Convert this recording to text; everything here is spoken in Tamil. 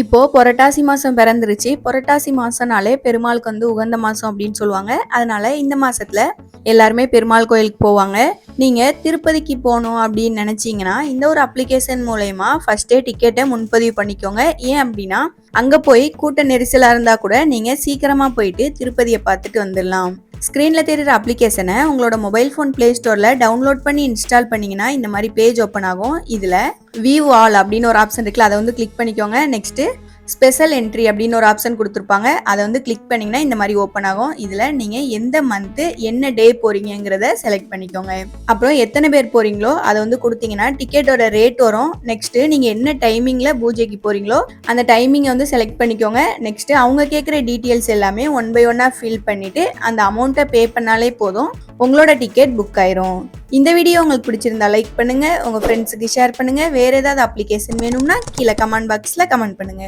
இப்போது புரட்டாசி மாதம் பிறந்துருச்சு. புரட்டாசி மாதம்னாலே பெருமாளுக்கு வந்து உகந்த மாதம் அப்படின்னு சொல்லுவாங்க. அதனால இந்த மாதத்தில் எல்லாருமே பெருமாள் கோயிலுக்கு போவாங்க. நீங்கள் திருப்பதிக்கு போகணும் அப்படின்னு நினச்சிங்கன்னா இந்த ஒரு அப்ளிகேஷன் மூலயமா ஃபஸ்ட்டே டிக்கெட்டை முன்பதிவு பண்ணிக்கோங்க. ஏன் அப்படின்னா அங்கே போய் கூட்ட நெரிசலாக இருந்தால் கூட நீங்கள் சீக்கிரமாக போயிட்டு திருப்பதியை பார்த்துட்டு வந்துடலாம். ஸ்க்ரீனில் தெரியுற அப்ளிகேஷனை உங்களோட மொபைல் ஃபோன் ப்ளே ஸ்டோரில் டவுன்லோட் பண்ணி இன்ஸ்டால் பண்ணிங்கன்னா இந்த மாதிரி பேஜ் ஓப்பன் ஆகும். இதில் வியூ ஆல் அப்படின்னு ஒரு ஆப்ஷன் இருக்குல்ல அதை வந்து கிளிக் பண்ணிக்கோங்க. நெக்ஸ்ட்டு ஸ்பெஷல் என்ட்ரி அப்படின்னு ஒரு ஆப்ஷன் கொடுத்துருப்பாங்க. அதை வந்து கிளிக் பண்ணிங்கன்னா இந்த மாதிரி ஓப்பன் ஆகும். இதில் நீங்கள் எந்த மந்த்து என்ன டே போகிறீங்கிறத செலக்ட் பண்ணிக்கோங்க. அப்புறம் எத்தனை பேர் போகிறீங்களோ அதை வந்து கொடுத்தீங்கன்னா டிக்கெட்டோட ரேட் வரும். நெக்ஸ்ட்டு நீங்கள் என்ன டைமிங்கில் பூஜைக்கு போகிறீங்களோ அந்த டைமிங்கை வந்து செலக்ட் பண்ணிக்கோங்க. நெக்ஸ்ட்டு அவங்க கேட்குற டீட்டெயில்ஸ் எல்லாமே ஒன் பை ஒன்னாக ஃபில் பண்ணிவிட்டு அந்த அமௌண்ட்டை பே பண்ணாலே போதும். உங்களோட டிக்கெட் புக் ஆயிரும். இந்த வீடியோ உங்களுக்கு பிடிச்சிருந்தா லைக் பண்ணுங்க. உங்க ஃப்ரெண்ட்ஸுக்கு ஷேர் பண்ணுங்க. வேற ஏதாவது அப்ளிகேஷன் வேணும்னா கீழே கமெண்ட் பாக்ஸ்ல கமெண்ட் பண்ணுங்க.